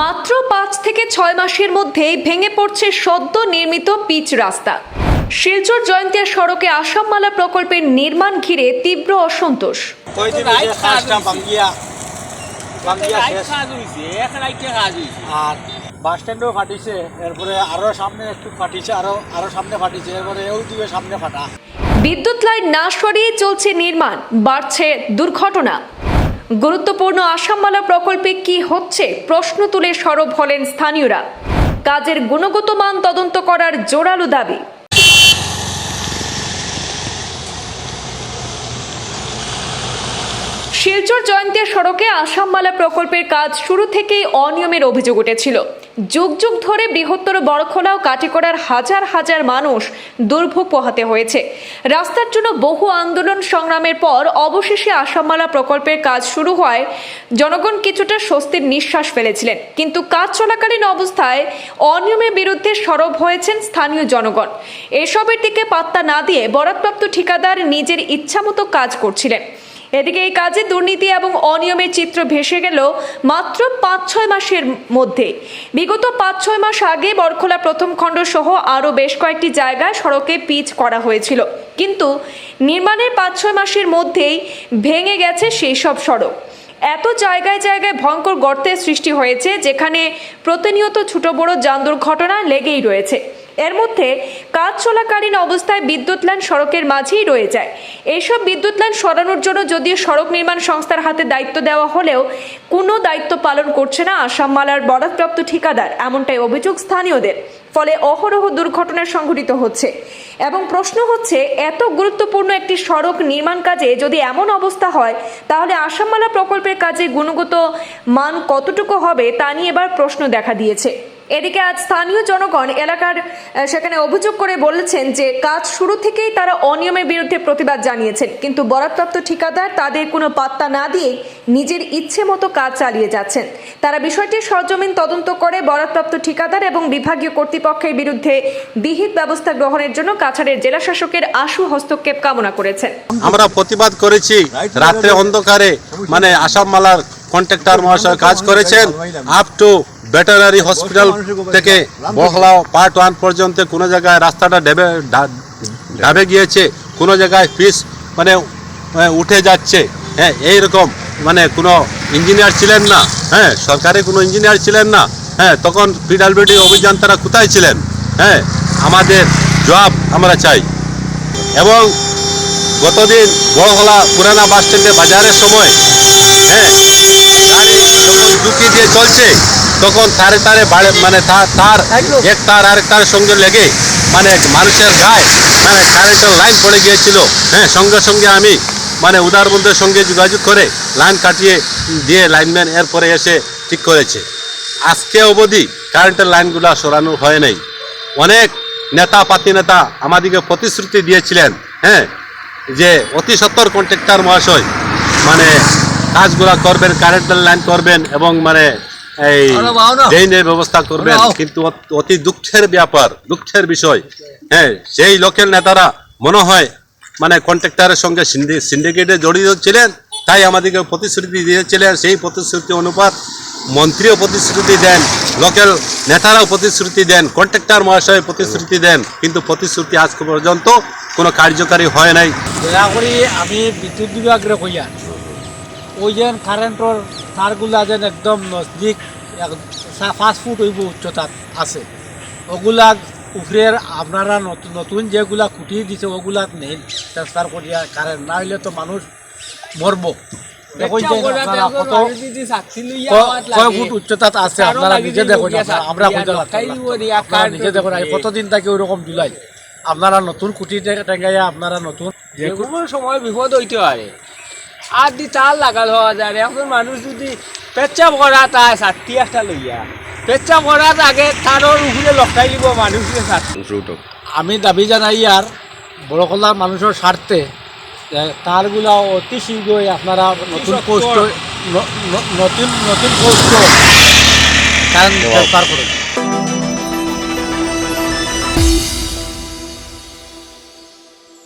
মাত্র পাঁচ থেকে ছয় মাসের মধ্যেই ভেঙে পড়ছে সদ্য নির্মিত পিচ রাস্তা। শিলচর জয়ন্তিয়া সড়কে আসামমালা প্রকল্পের নির্মাণ ঘিরে তীব্র অসন্তোষ। আর বাস স্ট্যান্ডও ফাটিছে এরপরে আরও সামনে একটু ফাটিছে আরও আরও সামনে ফাটিছে এরপরে ওই দিকে সামনে ফাটা। বিদ্যুৎ লাইন না সরিয়ে চলছে নির্মাণ বাড়ছে দুর্ঘটনা। গুরুত্বপূর্ণ আসামমালা প্রকল্পে কি হচ্ছে? প্রশ্ন তুলে সরব হলেন স্থানীয়রা। কাজের গুণগত মান তদন্ত করার জোরালো দাবি। শিলচর জয়ন্তিয়া সড়কে আসামমালা প্রকল্পের কাজ শুরু থেকেই অনিয়মের অভিযোগ উঠেছিল। যুগ যুগ ধরে বৃহত্তর বড়খোলা ও কাটিকড়ার হাজার হাজার মানুষ দুর্ভোগ পোহাতে হয়েছে। রাস্তার জন্য বহু আন্দোলন সংগ্রামের পর অবশেষে আসামমালা প্রকল্পের কাজ শুরু হয় জনগণ কিছুটা স্বস্তির নিঃশ্বাস ফেলেছিলেন। কিন্তু কাজ চলাকালীন অবস্থায় অনিয়মের বিরুদ্ধে সরব হয়েছেন স্থানীয় জনগণ। এসবের দিকে পাত্তা না দিয়ে বরাদপ্রাপ্ত ঠিকাদার নিজের ইচ্ছামতো কাজ করছিলেন। এদিকে এই কাজে দুর্নীতি এবং অনিয়মের চিত্র ভেসে গেল মাত্র পাঁচ ছয় মাসের মধ্যে। বিগত পাঁচ ছয় মাস আগে বরখোলা প্রথম খণ্ড সহ আরও বেশ কয়েকটি জায়গায় সড়কে পিচ করা হয়েছিল। কিন্তু নির্মাণের পাঁচ ছয় মাসের মধ্যেই ভেঙে গেছে সেই সব সড়ক। এত জায়গায় জায়গায় ভয়ঙ্কর গর্তের সৃষ্টি হয়েছে, যেখানে প্রতিনিয়ত ছোট বড় যান দুর্ঘটনা লেগেই রয়েছে। এর মধ্যে কাজ চলাকালীন অবস্থায় বিদ্যুৎ লাইন সড়কের মাঝেই রয়ে যায়। এইসব বিদ্যুৎ লাইন সরানোর জন্য যদিও সড়ক নির্মাণ সংস্থার হাতে দায়িত্ব দেওয়া হলেও কোনো দায়িত্ব পালন করছে না আসাম মালার বরাদপ্রাপ্ত ঠিকাদার, এমনটাই অভিযোগ স্থানীয়দের। ফলে অহরহ দুর্ঘটনা সংঘটিত হচ্ছে। এবং প্রশ্ন হচ্ছে, এত গুরুত্বপূর্ণ একটি সড়ক নির্মাণ কাজে যদি এমন অবস্থা হয়, তাহলে আসামমালা প্রকল্পের কাজে গুণগত মান কতটুকু হবে তা নিয়ে এবার প্রশ্ন দেখা দিয়েছে। এদিকে আজ স্থানীয় জনগণ এলাকার সেখানে অভিযোগ করে বলেছেন যে কাজ শুরু থেকেই তারা অনিয়মের বিরুদ্ধে প্রতিবাদ জানিয়েছেন। কিন্তু বরাদপ্রাপ্ত ঠিকাদার তাদের কোনো পাত্তা না দিয়ে নিজের ইচ্ছে মতো কাজ চালিয়ে যাচ্ছেন। তারা বিষয়টি সরজমিন তদন্ত করে বরাদপ্রাপ্ত ঠিকাদার এবং বিভাগীয় কর্তৃপক্ষের বিরুদ্ধে বিহিত ব্যবস্থা গ্রহণের জন্য কাছাড়ের জেলা শাসকের আশু হস্তক্ষেপ কামনা করেছেন। আমরা প্রতিবাদ করেছি রাত্রে অন্ধকারে মানে আসাম মালার কন্ট্রাক্টর মহাশয় কাজ করেছেন আপ টু ভেটেনারি হসপিটাল থেকে বহলা পার্ট ওয়ান পর্যন্ত কোনো জায়গায় রাস্তাটা ডেবে ডাবে গিয়েছে, কোনো জায়গায় পিস মানে উঠে যাচ্ছে। হ্যাঁ এইরকম। মানে কোনো ইঞ্জিনিয়ার ছিলেন না। হ্যাঁ সরকারি কোনো ইঞ্জিনিয়ার ছিলেন না। হ্যাঁ তখন পিডাব্লিউডি অভিযান তারা কোথায় ছিলেন? হ্যাঁ আমাদের জবাব আমরা চাই। এবং গতদিন বড়হলা পুরানা বাস স্ট্যান্ডে বাজারের সময় হ্যাঁ যখন ঝুঁকি দিয়ে চলছে তখন তারে তারে বাড়ে মানে তার তার এক তার আরেক তার সঙ্গে লেগে মানে মানুষের গায়ে মানে কারেন্টের লাইন পড়ে গিয়েছিল। হ্যাঁ সঙ্গে সঙ্গে আমি মানে উদারবন্ধের সঙ্গে যোগাযোগ করে লাইন কাটিয়ে দিয়ে লাইনম্যান এরপরে এসে ঠিক করেছে। আজকে অবধি কারেন্টের লাইনগুলো সরানো হয় নাই। অনেক নেতা পাতি নেতা আমাদেরকে প্রতিশ্রুতি দিয়েছিলেন হ্যাঁ যে অতি সত্তর কন্ট্রাক্টর মহাশয় মানে কাজগুলা করবেন কারেন্টের লাইন করবেন এবং মানে এই ড্রেনের ব্যবস্থা করবেন। কিন্তু অতি দুঃখের ব্যাপার দুঃখের বিষয়। হ্যাঁ সেই লোকের নেতারা মনে হয় মানে কন্ট্রাক্টরের সঙ্গে সিন্ডিকেটে জড়িত ছিলেন তাই আমাদেরকে প্রতিশ্রুতি দিয়েছিলেন। সেই প্রতিশ্রুতি অনুপাত মন্ত্রীও প্রতিশ্রুতি দেন লোকাল নেতারাও প্রতিশ্রুতি দেন কন্ট্রাক্টর মহাশয় প্রতিশ্রুতি দেন কিন্তু প্রতিশ্রুতি আজ পর্যন্ত কোনো কার্যকারী হয় নাই। দয়া করে আমি বিদ্যুৎ বিভাগরে কইয়া ওই যেন কারেন্টর তারগুলা যেন একদম নজদিক পাঁচ ফুট হইব উচ্চতাত আছে। ওগুলা উপরের আপনারা নতুন নতুন যেগুলা খুঁটি দিছে ওগুলা নেই। ট্রান্সফার করিয়া কারেন্ট না হইলে তো মানুষ মরব। আপনারা কত ক- কয় ফুট উচ্চতাত আছে আপনারা নিজে দেখুন আমরা বুঝতে পারছি না। আপনারা নিজে দেখুন কতদিন থেকে ওইরকম জুলাই? আপনারা নতুন খুঁটি টেঙ্গাইয়া আপনারা নতুন যে সময় বিপদ হইতে পারে। আর দি তার লাগাল হওয়া যায়। এখন মানুষ যদি পেচ্ছাপ করা তাই ছাত্রী একটা লইয়া পেচ্ছাপ করার আগে তারও উপরে লক্ষাই দিব মানুষকে আমি দাবি জানাই আর বড়কলা মানুষের স্বার্থে তারগুলা অতি শীঘ্রই আপনারা নতুন পোস্ট নতুন নতুন পোস্ট কারণ করুন